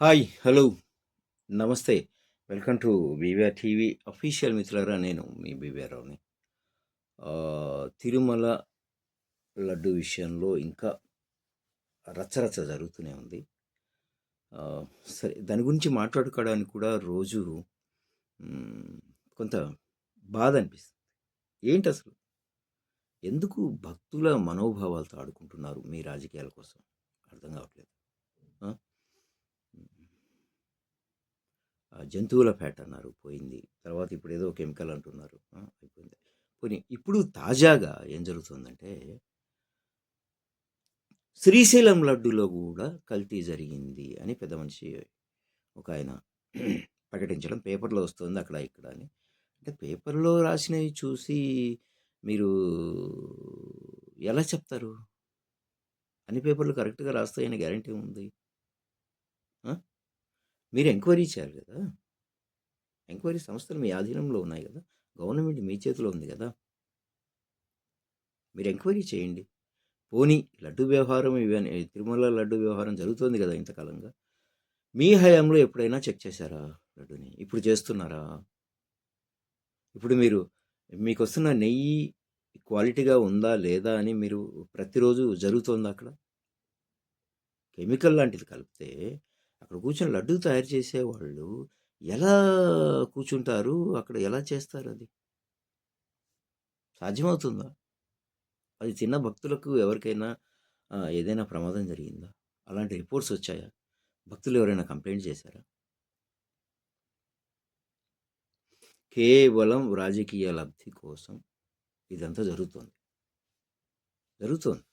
Hi hello. నమస్తే. Welcome to BVR TV official మిత్రులరా నేను మీ బీవీఆర్రావుని తిరుమల లడ్డు విషయంలో ఇంకా రచ్చరచ్చ జరుగుతూనే ఉంది. సరే దాని గురించి మాట్లాడుకోవడానికి కూడా రోజు కొంత బాధ అనిపిస్తుంది. ఏంటి అసలు? ఎందుకు భక్తుల మనోభావాలతో ఆడుకుంటున్నారు మీ రాజకీయాల కోసం? అర్థం కావట్లేదు ఆ? ఆ, జంతువుల ఫ్యాట్ అన్నారు. పోయింది. తర్వాత ఇప్పుడు ఏదో కెమికల్ అంటున్నారు. అయిపోయింది. పోనీ ఇప్పుడు తాజాగా ఏం జరుగుతుందంటే శ్రీశైలం లడ్డులో కూడా కల్తీ జరిగింది అని పెద్ద మనిషి ఒక ఆయన ప్రకటించడం పేపర్లో వస్తుంది అక్కడ ఇక్కడ అని. అంటే పేపర్లో రాసినవి చూసి మీరు ఎలా చెప్తారు? అన్ని పేపర్లు కరెక్ట్గా రాస్తాయని గ్యారంటీ ఉంది. మీరు ఎంక్వైరీ చేయాలి కదా! ఎంక్వైరీ సంస్థలు మీ ఆధీనంలో ఉన్నాయి కదా! గవర్నమెంట్ మీ చేతిలో ఉంది కదా! మీరు ఎంక్వైరీ చేయండి. పోనీ లడ్డు వ్యవహారం ఇవన్నీ తిరుమల లడ్డు వ్యవహారం జరుగుతోంది కదా ఇంతకాలంగా. మీ హయాంలో ఎప్పుడైనా చెక్ చేశారా లడ్డుని? ఇప్పుడు చేస్తున్నారా? ఇప్పుడు మీరు మీకు వస్తున్న నెయ్యి క్వాలిటీగా ఉందా లేదా అని మీరు ప్రతిరోజు జరుగుతోందా అక్కడ? కెమికల్ లాంటిది కలిపితే అక్కడ కూర్చొని లడ్డు తయారు చేసేవాళ్ళు ఎలా కూర్చుంటారు? అక్కడ ఎలా చేస్తారు అది? సాధ్యమవుతుందా? అది తిన్న భక్తులకు ఎవరికైనా ఏదైనా ప్రమాదం జరిగిందా? అలాంటి రిపోర్ట్స్ వచ్చాయా? భక్తులు ఎవరైనా కంప్లైంట్ చేశారా? కేవలం రాజకీయ లబ్ధి కోసం ఇదంతా జరుగుతోంది. జరుగుతోంది.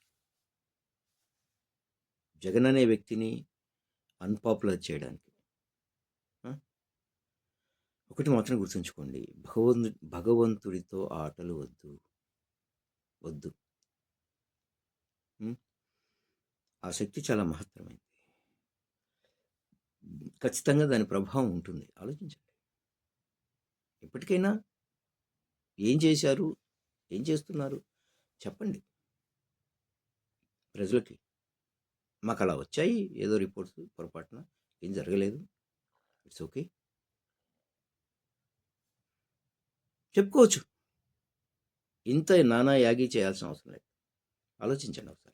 జగన్ అనే వ్యక్తిని అన్పాపులర్ చేయడానికి. ఒకటి మాత్రం గుర్తుంచుకోండి. భగవంతు భగవంతుడితో ఆటలు వద్దు. వద్దు. ఆ శక్తి చాలా మహత్తరమైంది. ఖచ్చితంగా దాని ప్రభావం ఉంటుంది. ఆలోచించండి. ఇప్పటికైనా ఏం చేశారు? ఏం చేస్తున్నారు? చెప్పండి. ప్రజలకి. మాకు అలా వచ్చాయి. ఏదో రిపోర్ట్స్ పొరపాటున ఏం జరగలేదు. It's okay. చెప్పుకోవచ్చు. ఇంత నానా యాగి చేయాల్సిన అవసరం లేదు. ఆలోచించండి ఒకసారి.